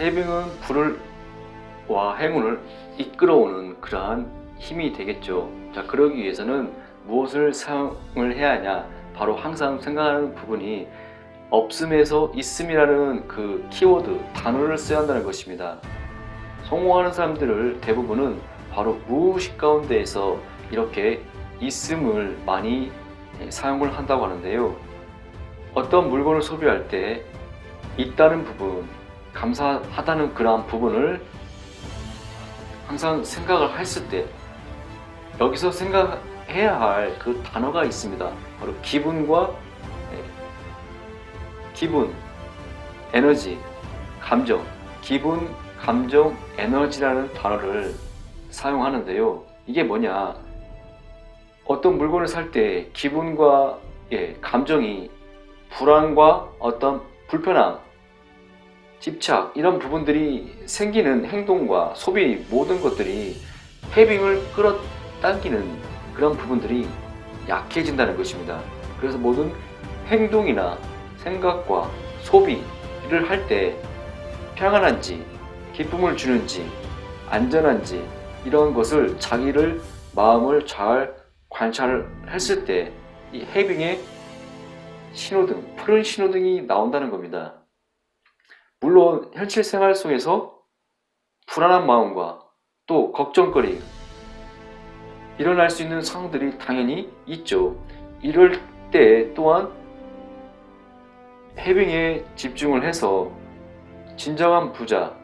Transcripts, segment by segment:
해빙은 불을 와 행운을 이끌어오는 그러한 힘이 되겠죠. 자, 그러기 위해서는 무엇을 사용을 해야 하냐? 바로 항상 생각하는 부분이 없음에서 있음이라는 그 키워드 단어를 써야 한다는 것입니다. 성공하는 사람들을 대부분은 바로 무의식 가운데에서 이렇게 있음을 많이 사용을 한다고 하는데요. 어떤 물건을 소비할 때 있다는 부분, 감사하다는 그러한 부분을 항상 생각을 했을 때 여기서 생각해야 할 그 단어가 있습니다. 바로 기분과 예, 기분, 에너지, 감정, 기분, 감정, 에너지라는 단어를 사용하는데요. 이게 뭐냐? 어떤 물건을 살 때 기분과 예, 감정이 불안과 어떤 불편함, 집착 이런 부분들이 생기는 행동과 소비 모든 것들이 해빙을 끌어당기는 그런 부분들이 약해진다는 것입니다. 그래서 모든 행동이나 생각과 소비를 할 때 평안한지 기쁨을 주는지 안전한지 이런 것을 자기를 마음을 잘 관찰했을 때 이 해빙의 신호등, 푸른 신호등이 나온다는 겁니다. 물론 현실 생활 속에서 불안한 마음과 또 걱정거리 일어날 수 있는 상황들이 당연히 있죠. 이럴 때 또한 해빙에 집중을 해서 진정한 부자,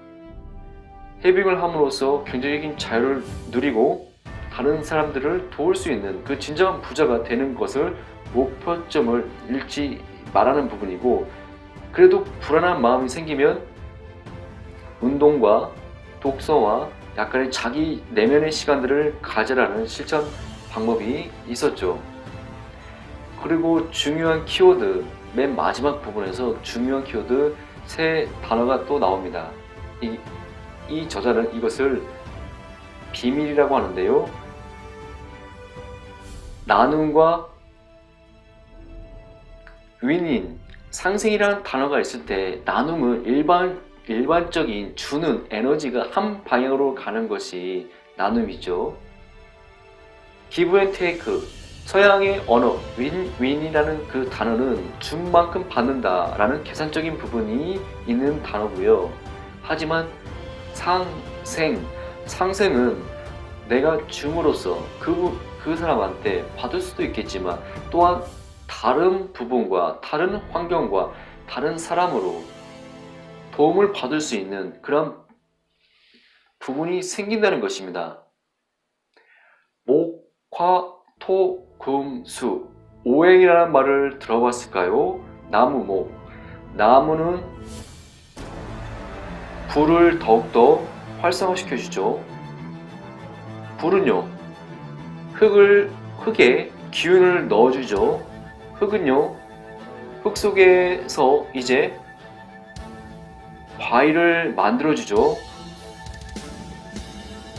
해빙을 함으로써 경제적인 자유를 누리고 다른 사람들을 도울 수 있는 그 진정한 부자가 되는 것을 목표점을 잃지 말하는 부분이고 그래도 불안한 마음이 생기면 운동과 독서와 약간의 자기 내면의 시간들을 가져라는 실천 방법이 있었죠. 그리고 중요한 키워드 맨 마지막 부분에서 중요한 키워드 세 단어가 또 나옵니다. 이, 이 저자는 이것을 비밀이라고 하는데요. 나눔과 윈인, 상생이라는 단어가 있을 때 나눔은 일반 일반적인 주는 에너지가 한 방향으로 가는 것이 나눔이죠. 기브 앤 테이크, 서양의 언어 윈, 윈이라는 그 단어는 준 만큼 받는다 라는 계산적인 부분이 있는 단어고요. 하지만 상생, 상생은 내가 줌으로써 그, 그 사람한테 받을 수도 있겠지만 또한 다른 부분과 다른 환경과 다른 사람으로 도움을 받을 수 있는 그런 부분이 생긴다는 것입니다. 목, 화, 토, 금, 수 오행이라는 말을 들어봤을까요? 나무, 목 나무는 불을 더욱더 활성화시켜 주죠. 불은요 흙을 흙에 기운을 넣어주죠. 흙은요 흙 속에서 이제 바위를 만들어주죠.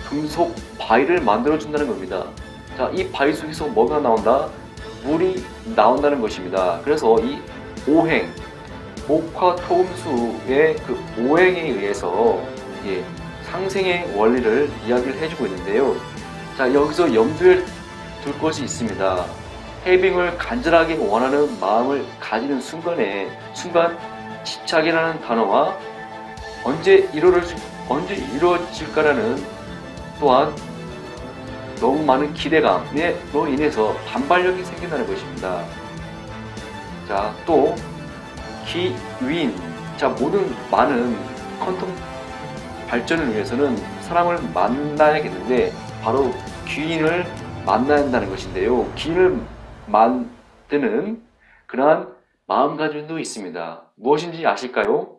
금속 바위를 만들어준다는 겁니다. 자, 이 바위 속에서 뭐가 나온다? 물이 나온다는 것입니다. 그래서 이 오행, 목화 토금수의 그 오행에 의해서 예, 상생의 원리를 이야기를 해주고 있는데요. 자, 여기서 염두에 둘 것이 있습니다. 해빙을 간절하게 원하는 마음을 가지는 순간에 순간 집착이라는 단어와 언제 이루어질 언제 이루어질까라는 또한 너무 많은 기대감으로 인해서 반발력이 생긴다는 것입니다. 자, 또 기윈. 자, 모든 많은 퀀텀 발전을 위해서는 사람을 만나야겠는데 바로 귀인을 만나야 한다는 것인데요. 귀인을 만드는 그러한 마음가짐도 있습니다. 무엇인지 아실까요?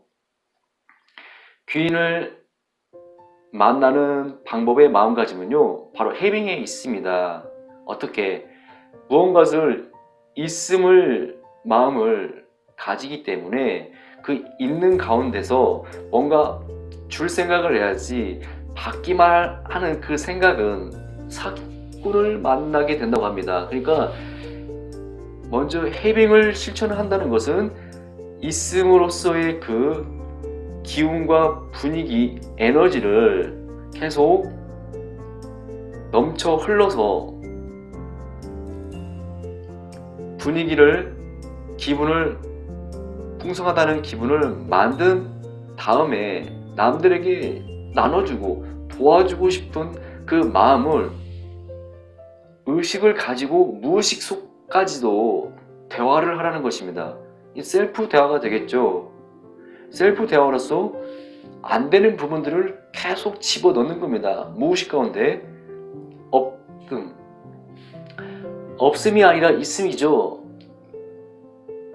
귀인을 만나는 방법의 마음가짐은요, 바로 해빙에 있습니다. 어떻게 무언가를 있음을 마음을 가지기 때문에 그 있는 가운데서 뭔가 줄 생각을 해야지 받기만 하는 그 생각은 사기꾼을 만나게 된다고 합니다. 그러니까 먼저 해빙을 실천을 한다는 것은 있음으로써의 그 기운과 분위기, 에너지를 계속 넘쳐 흘러서 분위기를 기분을 풍성하다는 기분을 만든 다음에 남들에게 나눠주고 도와주고 싶은 그 마음을 의식을 가지고 무의식 속 까지도 대화를 하라는 것입니다. 이 셀프 대화가 되겠죠. 셀프 대화로서 안 되는 부분들을 계속 집어 넣는 겁니다. 무의식 가운데 없음 없음이 아니라 있음이죠.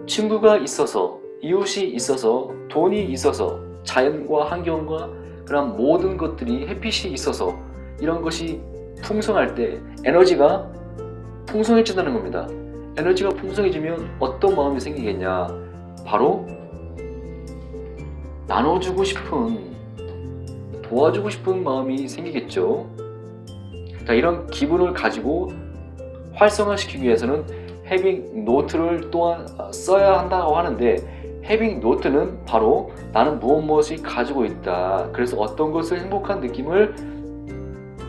친구가 있어서 이웃이 있어서 돈이 있어서 자연과 환경과 그런 모든 것들이 햇빛이 있어서 이런 것이 풍성할 때 에너지가 풍성해진다는 겁니다. 에너지가 풍성해지면 어떤 마음이 생기겠냐? 바로 나눠주고 싶은 도와주고 싶은 마음이 생기겠죠. 자, 이런 기분을 가지고 활성화시키기 위해서는 헤빙 노트를 또한 써야 한다고 하는데 헤빙 노트는 바로 나는 무엇 무엇이 가지고 있다. 그래서 어떤 것을 행복한 느낌을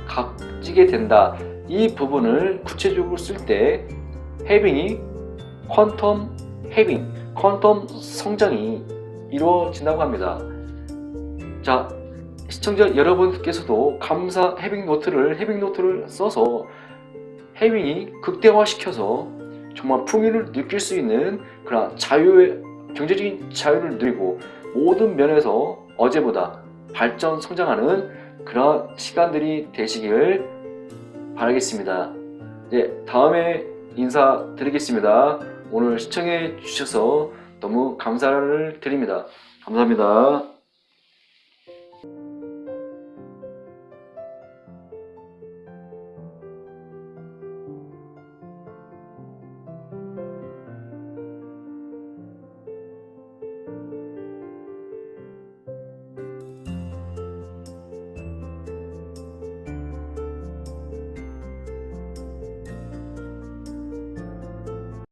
가지게 된다. 이 부분을 구체적으로 쓸때 헤빙이 퀀텀 헤빙, 퀀텀 성장이 이루어진다고 합니다. 자, 시청자 여러분께서도 감사 헤빙 노트를 헤빙 노트를 써서 헤빙이 극대화시켜서 정말 풍요를 느낄 수 있는 그런 자유의 경제적인 자유를 누리고 모든 면에서 어제보다 발전 성장하는 그런 시간들이 되시길 바라겠습니다. 네, 다음에 인사드리겠습니다. 오늘 시청해 주셔서 너무 감사를 드립니다. 감사합니다.